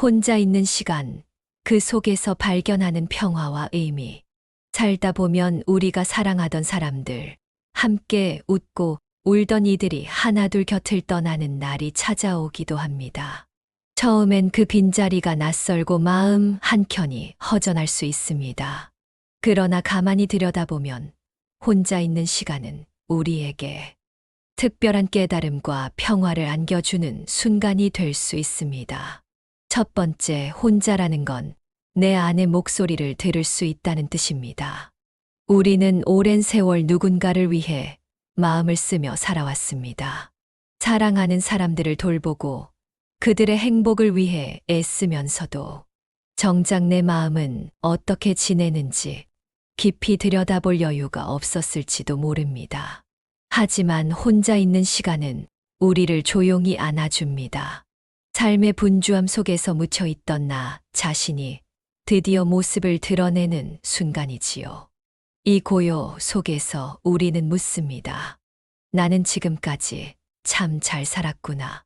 혼자 있는 시간, 그 속에서 발견하는 평화와 의미. 살다 보면 우리가 사랑하던 사람들, 함께 웃고 울던 이들이 하나둘 곁을 떠나는 날이 찾아오기도 합니다. 처음엔 그 빈자리가 낯설고 마음 한켠이 허전할 수 있습니다. 그러나 가만히 들여다보면 혼자 있는 시간은 우리에게 특별한 깨달음과 평화를 안겨주는 순간이 될 수 있습니다. 첫 번째, 혼자라는 건 내 안의 목소리를 들을 수 있다는 뜻입니다. 우리는 오랜 세월 누군가를 위해 마음을 쓰며 살아왔습니다. 사랑하는 사람들을 돌보고 그들의 행복을 위해 애쓰면서도 정작 내 마음은 어떻게 지내는지 깊이 들여다볼 여유가 없었을지도 모릅니다. 하지만 혼자 있는 시간은 우리를 조용히 안아줍니다. 삶의 분주함 속에서 묻혀 있던 나 자신이 드디어 모습을 드러내는 순간이지요. 이 고요 속에서 우리는 묻습니다. 나는 지금까지 참 잘 살았구나.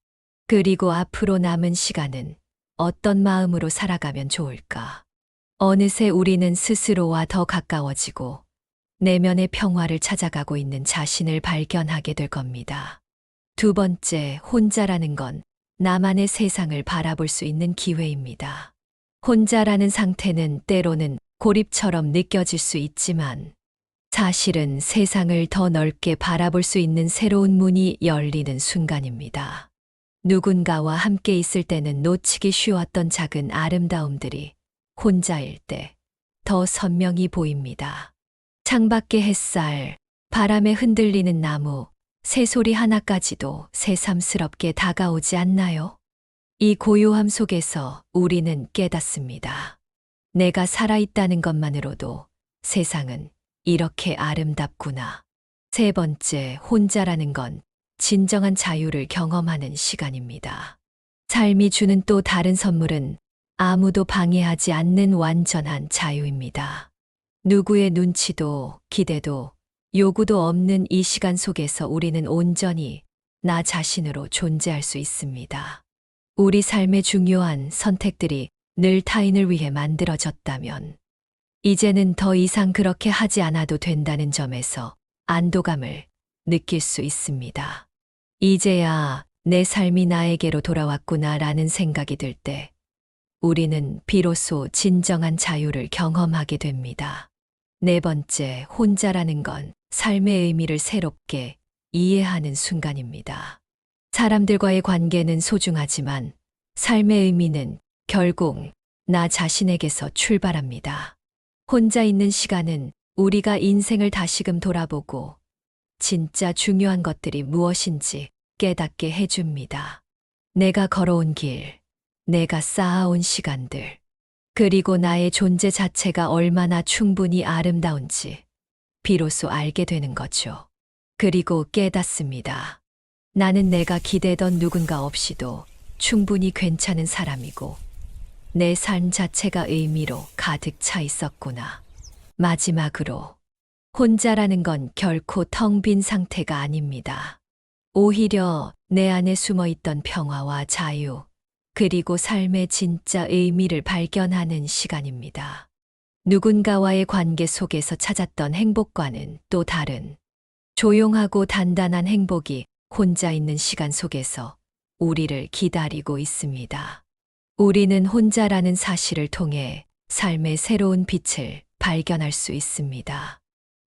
그리고 앞으로 남은 시간은 어떤 마음으로 살아가면 좋을까? 어느새 우리는 스스로와 더 가까워지고 내면의 평화를 찾아가고 있는 자신을 발견하게 될 겁니다. 두 번째, 혼자라는 건 나만의 세상을 바라볼 수 있는 기회입니다. 혼자라는 상태는 때로는 고립처럼 느껴질 수 있지만 사실은 세상을 더 넓게 바라볼 수 있는 새로운 문이 열리는 순간입니다. 누군가와 함께 있을 때는 놓치기 쉬웠던 작은 아름다움들이 혼자일 때 더 선명히 보입니다. 창밖의 햇살, 바람에 흔들리는 나무, 새소리 하나까지도 새삼스럽게 다가오지 않나요? 이 고요함 속에서 우리는 깨닫습니다. 내가 살아있다는 것만으로도 세상은 이렇게 아름답구나. 세 번째, 혼자라는 건 진정한 자유를 경험하는 시간입니다. 삶이 주는 또 다른 선물은 아무도 방해하지 않는 완전한 자유입니다. 누구의 눈치도 기대도 요구도 없는 이 시간 속에서 우리는 온전히 나 자신으로 존재할 수 있습니다. 우리 삶의 중요한 선택들이 늘 타인을 위해 만들어졌다면 이제는 더 이상 그렇게 하지 않아도 된다는 점에서 안도감을 느낄 수 있습니다. 이제야 내 삶이 나에게로 돌아왔구나 라는 생각이 들 때 우리는 비로소 진정한 자유를 경험하게 됩니다. 네 번째, 혼자라는 건 삶의 의미를 새롭게 이해하는 순간입니다. 사람들과의 관계는 소중하지만 삶의 의미는 결국 나 자신에게서 출발합니다. 혼자 있는 시간은 우리가 인생을 다시금 돌아보고 진짜 중요한 것들이 무엇인지 깨닫게 해줍니다. 내가 걸어온 길, 내가 쌓아온 시간들, 그리고 나의 존재 자체가 얼마나 충분히 아름다운지 비로소 알게 되는 거죠. 그리고 깨닫습니다. 나는 내가 기대던 누군가 없이도 충분히 괜찮은 사람이고 내 삶 자체가 의미로 가득 차 있었구나. 마지막으로 혼자라는 건 결코 텅 빈 상태가 아닙니다. 오히려 내 안에 숨어 있던 평화와 자유, 그리고 삶의 진짜 의미를 발견하는 시간입니다. 누군가와의 관계 속에서 찾았던 행복과는 또 다른 조용하고 단단한 행복이 혼자 있는 시간 속에서 우리를 기다리고 있습니다. 우리는 혼자라는 사실을 통해 삶의 새로운 빛을 발견할 수 있습니다.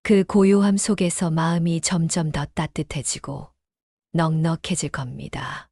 그 고요함 속에서 마음이 점점 더 따뜻해지고 넉넉해질 겁니다.